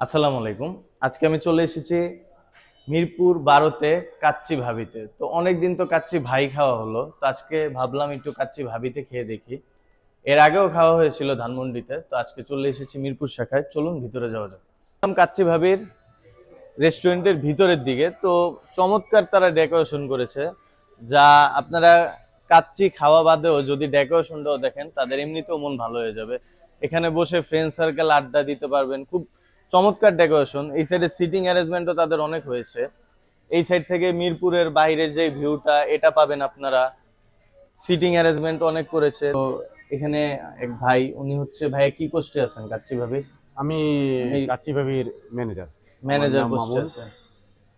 আসসালামু আলাইকুম। আজকে আমি চলে এসেছি মিরপুর বারোতে কাচ্চি ভাবিতে। তো অনেক দিন তো কাচ্চি ভাই খাওয়া হলো, তো আজকে ভাবলাম একটু কাচ্চি ভাবিতে খেয়ে দেখি। এর আগেও খাওয়া হয়েছিল ধানমন্ডিতে, তো আজকে চলে এসেছি মিরপুর শাখায়। চলুন, ভিতরে যাওয়া যাক। কাচ্চি ভাবির রেস্টুরেন্টের ভিতরের দিকে, তো চমৎকার তারা ডেকোরেশন করেছে। যা আপনারা কাচ্চি খাওয়া বাদেও যদি ডেকোরেশনটাও দেখেন, তাদের এমনিতেও মন ভালো হয়ে যাবে। এখানে বসে ফ্রেন্ড সার্কেল আড্ডা দিতে পারবেন, খুব চমৎকার ডেকোরেশন। এই সাইডে সিটিং অ্যারেঞ্জমেন্টও তাদের অনেক হয়েছে। এই সাইড থেকে মিরপুরের বাইরের যে ভিউটা এটা পাবেন আপনারা। সিটিং অ্যারেঞ্জমেন্ট অনেক করেছে। তো এখানে এক ভাই উনি হচ্ছে ভাই কি পোস্টে আছেন কাচ্চি ভাবি আমি কাচ্চি ভাবির ম্যানেজার ম্যানেজার পোস্টে আছেন।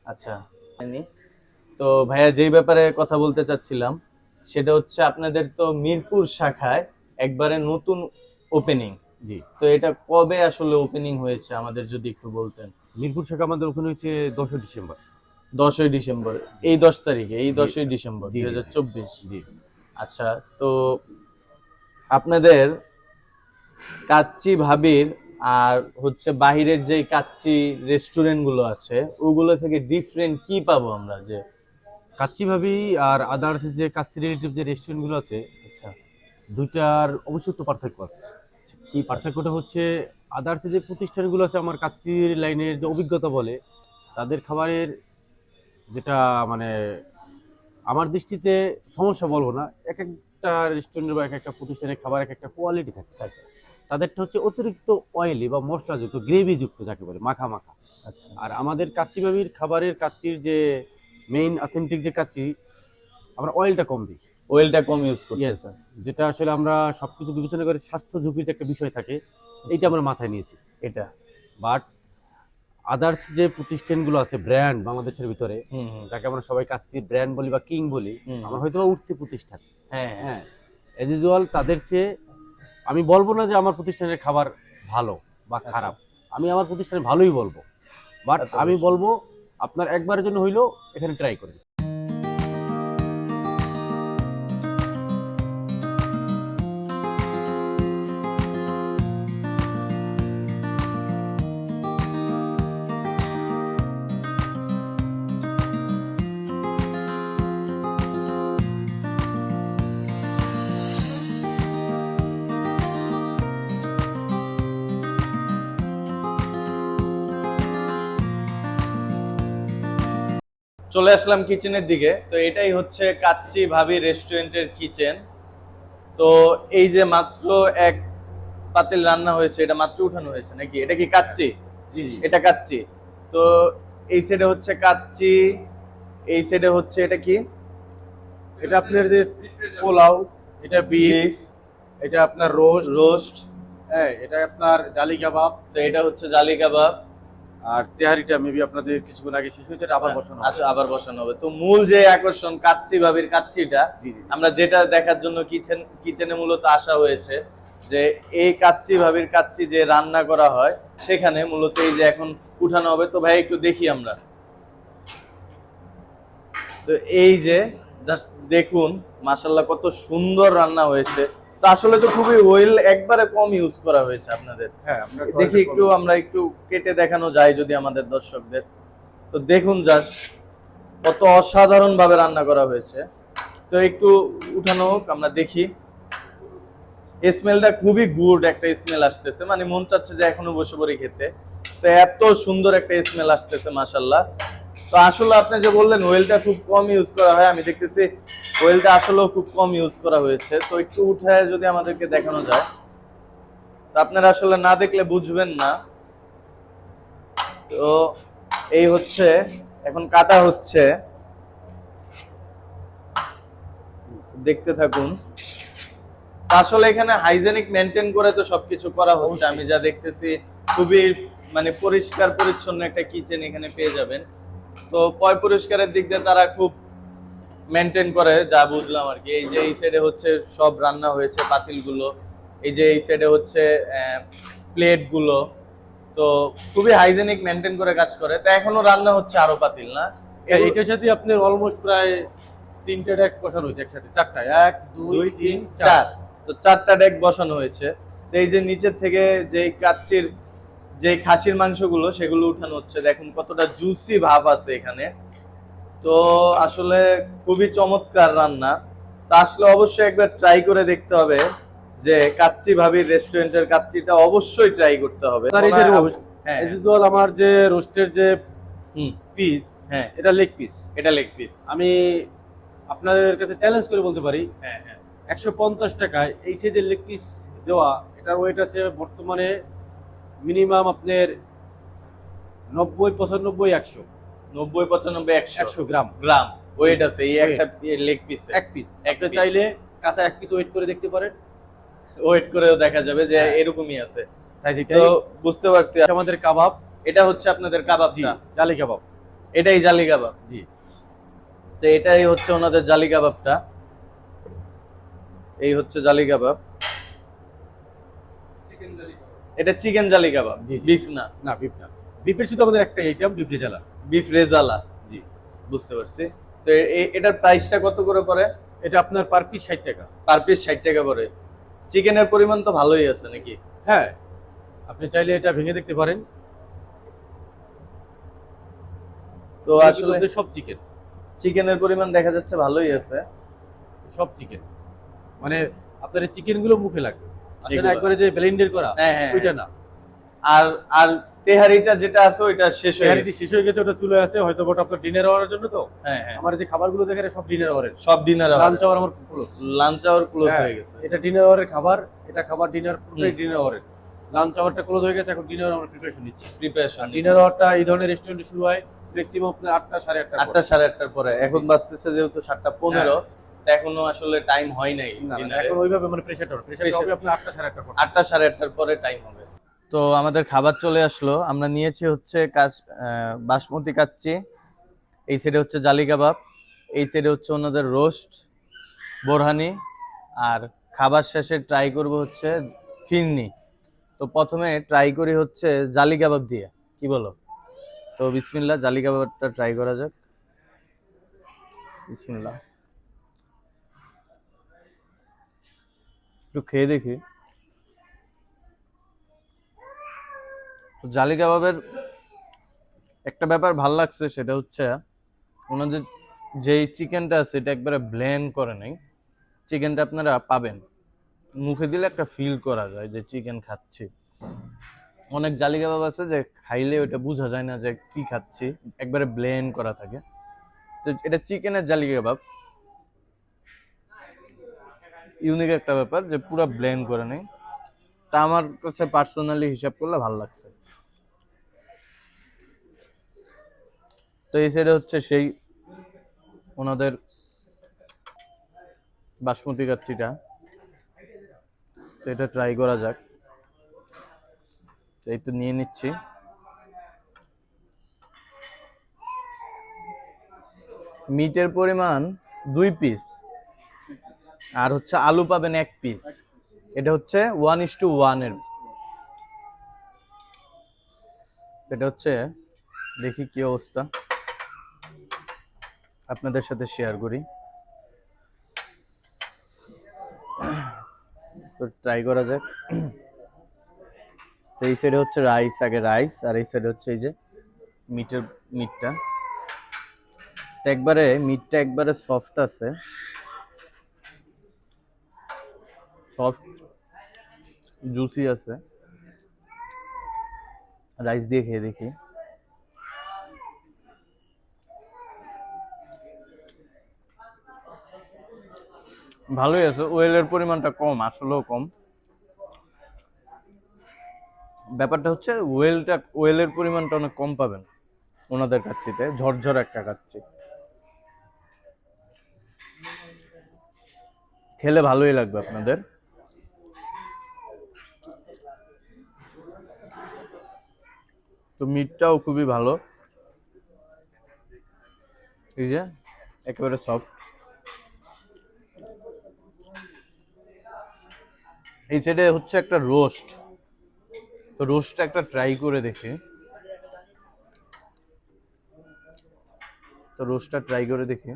আচ্ছা। তো ভাইয়া যেই ব্যাপারে কথা বলতে চাচ্ছিলাম সেটা হচ্ছে আপনাদের তো মিরপুর শাখায় একবারে নতুন ওপেনিং জি। তো এটা কবে আসলে ওপেনিং হয়েছে আমাদের যদি একটু বলতেন? মিরপুর শাখা আমাদের ওখানে হচ্ছে দশই ডিসেম্বর। দশই ডিসেম্বর এই দশ তারিখে এই দশই ডিসেম্বর দুই হাজার চব্বিশ। জি। আচ্ছা তো আপনাদের কাচ্চি ভাবির আর হচ্ছে বাহিরের যে কাচ্চি রেস্টুরেন্টগুলো আছে ওগুলো থেকে ডিফারেন্ট কি পাবো আমরা যে? কাচ্চি ভাবি আর আদার্স যে কাচ্চি রিলেটিভ যে রেস্টুরেন্টগুলো আছে আচ্ছা দুইটার অবশ্যই তো পার্থক্য আছে কি পার্থক্যটা হচ্ছে আদার্স যে প্রতিষ্ঠানগুলো আছে আমার কাচ্চির লাইনের যে অভিজ্ঞতা বলে তাদের খাবারের যেটা মানে আমার দৃষ্টিতে সমস্যা বলব না এক একটা রেস্টুরেন্ট বা এক একটা প্রতিষ্ঠানের খাবার এক একটা কোয়ালিটি থাকে থাকে তাদেরটা হচ্ছে অতিরিক্ত অয়েলি বা মশলাযুক্ত গ্রেভিযুক্ত যাকে বলে মাখা মাখা। আচ্ছা। আর আমাদের কাচ্চি ভাবির খাবারের কাচ্চির যে মেইন অথেন্টিক যে কাচ্চি আমরা অয়েলটা কম দিই। ওয়েলটা কম ইউজ করতেছেন যেটা আসলে আমরা সবকিছু বিবেচনা করে স্বাস্থ্য ঝুঁকির যে একটা বিষয় থাকে এইটা আমরা মাথায় নিয়েছি এটা। বাট আদার্স যে প্রতিষ্ঠানগুলো আছে ব্র্যান্ড বাংলাদেশের ভিতরে যাকে আমরা সবাই কাচ্চি ব্র্যান্ড বলি বা কিং বলি। আমরা হয়তো উঠতি প্রতিষ্ঠান। হ্যাঁ হ্যাঁ। হ্যাঁ। এজ ইউজুয়াল তাদের চেয়ে আমি বলব না যে আমার প্রতিষ্ঠানের খাবার ভালো বা আচ্ছা। খারাপ। আমি আমার প্রতিষ্ঠানে ভালোই বলব। বাট আমি বলব আপনার একবারের জন্য হইলেও এখানে ট্রাই করেন চলে আসলাম কিচেনের দিকে। তো এটাই হচ্ছে কাচ্চি ভাবি রেস্টুরেন্টের কিচেন তো এই যে মাত্র এক পাতিল রান্না হয়েছে এটা মাত্র উঠানো হয়েছে নাকি? এটা কি কাচ্চি? জি জি। এটা কাচ্চি। তো এই সাইডে হচ্ছে কাচ্চি এই সাইডে হচ্ছে এটা কি? এটা আপনার যে পোলাও এটা বিফ এটা আপনার রোস্ট রোস্ট হ্যাঁ এটা আপনার জালি কাবাব তো এটা হচ্ছে জালি কাবাব। আর তেহারিটা মেবি আপনাদের কিছুক্ষণ আগে শেষ হয়েছে আবার বসানো হবে। আচ্ছা আবার বসানো হবে। তো মূল যে আকর্ষণ কাচ্চি ভাবির কাচ্চিটা আমরা যেটা দেখার জন্য কিচেন কিচেনে মূলত আসা হয়েছে যে এই কাচ্চি ভাবির কাচ্চি যে রান্না করা হয় সেখানে মূলত এই যে এখন উঠানো হবে। তো ভাই একটু দেখি আমরা। তো এই যে জাস্ট দেখুন মাসাল্লাহ কত সুন্দর রান্না হয়েছে। তো আসলে তো খুবই ওয়েল একবারে কম ইউজ করা হয়েছে আপনাদের। হ্যাঁ দেখি একটু আমরা একটু কেটে দেখানো যায় যদি আমাদের দর্শকদের। তো দেখুন জাস্ট কত অসাধারণ ভাবে রান্না করা হয়েছে। তো একটু উঠানো হোক আমরা দেখি। স্মেলটা খুবই গুড একটা স্মেল আসতেছে। মানে মন চাচ্ছে যে এখনও বসে পড়ে খেতে। তো এত সুন্দর একটা স্মেল আসতেছে মাসাল্লাহ তো আসলে আপনি যে বললেন ওয়েলটা খুব কম ইউজ করা হয়, আমি দেখতেছি ওয়েলটা আসলেও খুব কম ইউজ করা হয়েছে। তো একটু উঠে যদি আমাদেরকে দেখানো যায়। তো আপনারা আসলে না দেখলে বুঝবেন না। তো এই হচ্ছে, এখন কাটা হচ্ছে। দেখতে থাকুন। আসলে এখানে হাইজেনিক মেনটেন করে তো সবকিছু করা হচ্ছে। আমি যা দেখতেছি, খুবই মানে পরিষ্কার পরিচ্ছন্ন একটা কিচেন এখানে পেয়ে যাবেন। তো পয় পরিষ্কারের দিক দিয়ে তারা খুব মেনটেন করে যা বুঝলাম আর কি। এই যে এই সাইডে হচ্ছে সব রান্না হয়েছে পাতিলগুলো। এই যে এই সাইডে হচ্ছে প্লেটগুলো তো খুবই হাইজেনিক মেনটেন করে কাজ করে। তো এখনও রান্না হচ্ছে আরও পাতিল না? এটার সাথে আপনি অলমোস্ট প্রায় তিনটে ডেক বসানো হয়েছে একসাথে চারটা। এক দুই তিন চার। তো চারটা ডেক বসানো হয়েছে। তো এই যে নিচের থেকে যে কাচ্চির যে খাসির মাংসগুলো সেগুলো উঠানো হচ্ছে। দেখুন কতটা জুসি ভাব আছে এখানে। তো আসলে খুবই চমৎকার রান্না। তা আসলে অবশ্যই একবার ট্রাই করে দেখতে হবে যে কাচ্চি ভাবির রেস্টুরেন্টের কাচ্চিটা অবশ্যই ট্রাই করতে হবে। যে রোস্ট হ্যাঁ আমার যে রোস্টের যে পিস হ্যাঁ। এটা লেগ পিস এটা লেগ পিস আমি আপনাদের কাছে চ্যালেঞ্জ করে বলতে পারি। হ্যাঁ হ্যাঁ। একশো পঞ্চাশ টাকায় এই সাইজের লেগ পিস দেওয়া এটার ওয়েট আছে বর্তমানে মিনিমাম আপনার নব্বই পঁচানব্বই একশো। নব্বই পঁচানব্বই একশো। গ্রাম। গ্রাম। ওয়েট আছে এই একটা লেগ পিস এক পিস এক আপনি piece। চাইলে কাঁচা এক পিস ওয়েট করে দেখতে পারেন। ওয়েট করেও দেখা যাবে যে হ্যাঁ। এরকমই আছে। তো বুঝতে পারছি আমাদের কাবাব। এটা হচ্ছে আপনাদের কাবাব জি জালি কাবাব। এটাই জালি কাবাব। জি। তো এটাই হচ্ছে ওনাদের জালি কাবাবটা। এই হচ্ছে জালি কাবাব। এটা চিকেন জালি কাবাব। বিফ না। না বিফ না। বিফের শুধু আমাদের একটা item beef rezala. Beef rezala. জি। বুঝতে পারছি। তো এটার প্রাইসটা কত করে পড়ে? এটা আপনার পার পিস ষাট টাকা। পার পিস ষাট টাকা পড়ে। চিকেনের পরিমাণ তো ভালোই আছে নাকি? হ্যাঁ। আপনি চাইলে এটা ভেঙে দেখতে পারেন। তো আসলে সব চিকেন চিকেনের পরিমাণ দেখা যাচ্ছে ভালোই আছে। সব চিকেন মানে আপনার এই চিকেনগুলো মুখে লাগবে। আসলে একবারে যে ব্লেন্ডের করা হ্যাঁ হ্যাঁ ওইটা না। আর আর তেহারিটা যেটা আছে ওইটা শেষ হয়ে গেছে। শেষ হয়ে গেছে ওটা চলে আছে হয়তো ওটা আপনার ডিনার হওয়ার জন্য তো। হ্যাঁ হ্যাঁ। আমার যে খাবারগুলো সব ডিনার সব ডিনার লাঞ্চ আওয়ার আমার ক্লোজ লাঞ্চ আওয়ার ক্লোজ হ্যাঁ। হয়ে গেছে। এটা ডিনার আওয়ারের খাবার এটা খাবার ডিনার পুরোটাই। ডিনার আওয়ারের লাঞ্চ আওয়ারটা ক্লোজ হয়ে গেছে এখন ডিনার আমরা প্রিপারেশন নিচ্ছি। প্রিপারেশন ডিনার আওয়ারটা এই ধরনের রেস্টুরেন্টে শুরু হয় ম্যাক্সিমাম আপনার আটটা সাড়ে আটটা আটটা সাড়ে আটটার পরে। এখন বাজতেছে যেহেতু সাতটা পনেরো এখনও আসলে টাইম হয় নাই। এখন ওইভাবে মানে প্রেশারটা প্রেশারটা হবে আপনার আটটা সাড়ে আটটা পর। আটটা সাড়ে আটটার পরে টাইম হবে। তো আমাদের খাবার চলে আসলো। আমরা নিয়েছি হচ্ছে কাজ বাসমতি কাচ্চি। এই সাইডে হচ্ছে জালি কাবাব। এই সাইডে হচ্ছে ওনাদের রোস্ট বোরহানি। আর খাবার শেষে ট্রাই করব হচ্ছে ফিরনি। তো প্রথমে ট্রাই করি হচ্ছে জালি কাবাব দিয়ে। কি বলো? তো বিসমিল্লাহ জালি কাবাবটা ট্রাই করা যাক। বিসমিল্লাহ। একটু খেয়ে দেখি। জালি কাবাবের একটা ব্যাপার ভালো লাগছে সেটা হচ্ছে ওনাদের যেই চিকেনটা আছে এটা একবারে ব্লেন্ড করে নেই। চিকেনটা আপনারা পাবেন। মুখে দিলে একটা ফিল করা যায় যে চিকেন খাচ্ছি। অনেক জালি কাবাব আছে যে খাইলে ওটা বোঝা যায় না যে কি খাচ্ছি। একবারে ব্লেন্ড করা থাকে। তো এটা চিকেনের জালি কাবাব। ইউনিক একটা ব্যাপার যে পুরো ব্লেন্ড করে নেই। তা আমার কাছে পার্সোনালি হিসাব করলে ভালো লাগছে। তো এই সাইডে হচ্ছে সেই ওনাদের বাসমতি কাচ্চিটা। তো এটা ট্রাই করা যাক। এই তো নিয়ে নিচ্ছি। মিটের পরিমাণ দুই পিস আর হচ্ছে আলু পাবেন এক পিস এটা হচ্ছে ওয়ান ইস টু ওয়ানের এটা হচ্ছে, দেখি কি অবস্থা। আপনাদের সাথে শেয়ার করি। তো ট্রাই করা যাক। তো এই সাইডে হচ্ছে রাইস আগে রাইস আর এই সাইডে হচ্ছে এই যে মিটের মিটটা একবারে মিটটা একবারে সফট আছে। সফট জুসি আছে। রাইস দিয়ে খেয়ে দেখি। ভালোই আছে ওয়েলের পরিমাণটা কম, আসলেও কম। ব্যাপারটা হচ্ছে ওয়েলটা ওয়েলের পরিমাণটা অনেক কম পাবেন ওনাদের কাচ্ছিতে ঝরঝর একটা কাচ্ছি খেলে ভালোই লাগবে আপনাদের। তো মিটটাও খুবই ভালো। এই যে, একেবারে সফট এই সাইডে হচ্ছে একটা রোস্ট তো রোস্টটা একটা ট্রাই করে দেখি। তো রোস্টটা ট্রাই করে দেখি।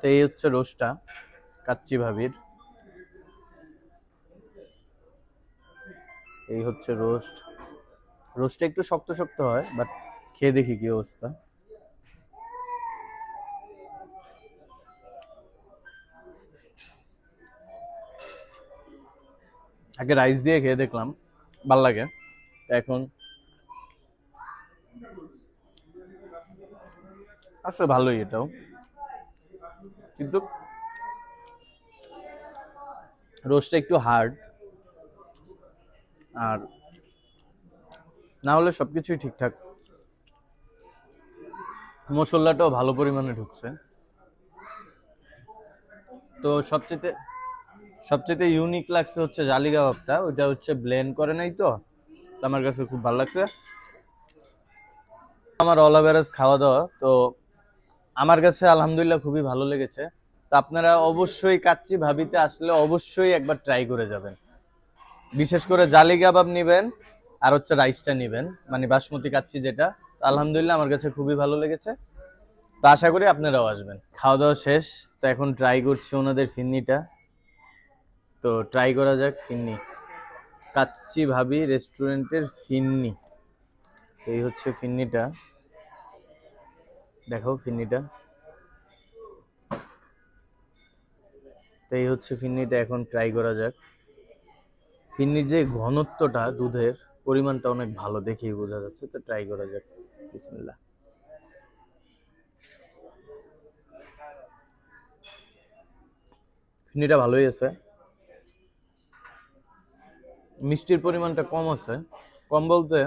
তো এই হচ্ছে রোস্টটা কাচ্চি ভাবির। এই হচ্ছে রোস্ট। রোস্টটা একটু শক্ত শক্ত হয় বাট খেয়ে দেখি কি অবস্থা। আগে রাইস দিয়ে খেয়ে দেখলাম, ভালো লাগে। এখন আচ্ছা ভালোই এটাও। কিন্তু রোস্টটা একটু হার্ড আর না হলে সব কিছুই ঠিকঠাক। মশলাটাও ভালো পরিমাণে ঢুকছে। তো সবচেয়ে সবচেয়ে ইউনিক লাগছে হচ্ছে জালি কাবাবটা ওইটা হচ্ছে ব্লেন্ড করে নাই তো তো আমার কাছে খুব ভালো লাগছে। আমার অল অ্যাভারেজ খাওয়া দাওয়া, তো আমার কাছে আলহামদুলিল্লাহ খুবই ভালো লেগেছে। তো আপনারা অবশ্যই কাচ্চি ভাবিতে আসলে অবশ্যই একবার ট্রাই করে যাবেন। বিশেষ করে জালি কাবাব নেবেন আর হচ্ছে রাইসটা নেবেন মানে বাসমতি কাচ্চি যেটা। আলহামদুলিল্লাহ আমার কাছে খুবই ভালো লেগেছে। তো আশা করি আপনারাও আসবেন। খাওয়া দাওয়া শেষ, তো এখন ট্রাই করছি ওনাদের ফিন্নিটা তো ট্রাই করা যাক ফিন্নি কাচ্চি ভাবি রেস্টুরেন্টের ফিন্নি এই হচ্ছে ফিন্নিটা দেখো ফিন্নিটা তো এই হচ্ছে ফিন্নিটা এখন ট্রাই করা যাক। ফিন্নির যে ঘনত্বটা দুধের পরিমাণটা অনেক ভালো দেখেই বোঝা যাচ্ছে, তো ট্রাই করা যাক। বিসমিল্লাহ। ফিন্নিটা ভালোই আছে। মিষ্টির পরিমাণটা কম আছে। কম বলতে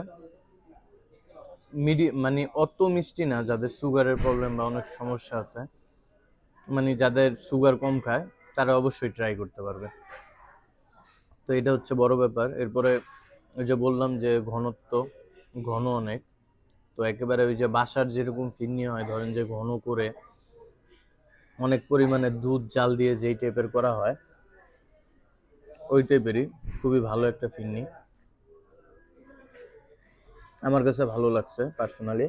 মিডি মানে অত মিষ্টি না, যাদের সুগারের প্রবলেম বা অনেক সমস্যা আছে মানে যাদের সুগার কম খায়, তারা অবশ্যই ট্রাই করতে পারবে। তো এটা হচ্ছে বড় ব্যাপার। এরপরে ওই যে বললাম যে ঘনত্ব, ঘন অনেক। তো একেবারে ওই যে বাসার যেরকম ফিরনি হয়, ধরেন যে ঘন করে অনেক পরিমাণে দুধ, জাল দিয়ে যেই টাইপের করা হয়, ওই টাইপেরই খুবই ভালো একটা ফিরনি আমার কাছে ভালো লাগছে পার্সোনালি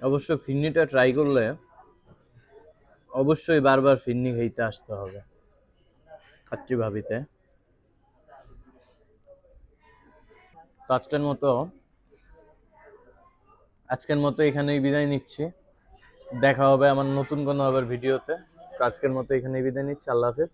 অবশ্য ফিরনিটা ট্রাই করলে অবশ্যই বারবার ফিরনি খাইতে আসতে হবে। খাচ্ছি ভাবিতে আজকের মতো আজকের মতো এখানেই বিদায় নিচ্ছি। দেখা হবে আমার নতুন কোনো আবার ভিডিওতে। আজকের মতো এখানেই বিদায় নিচ্ছি। আল্লাহ হাফেজ।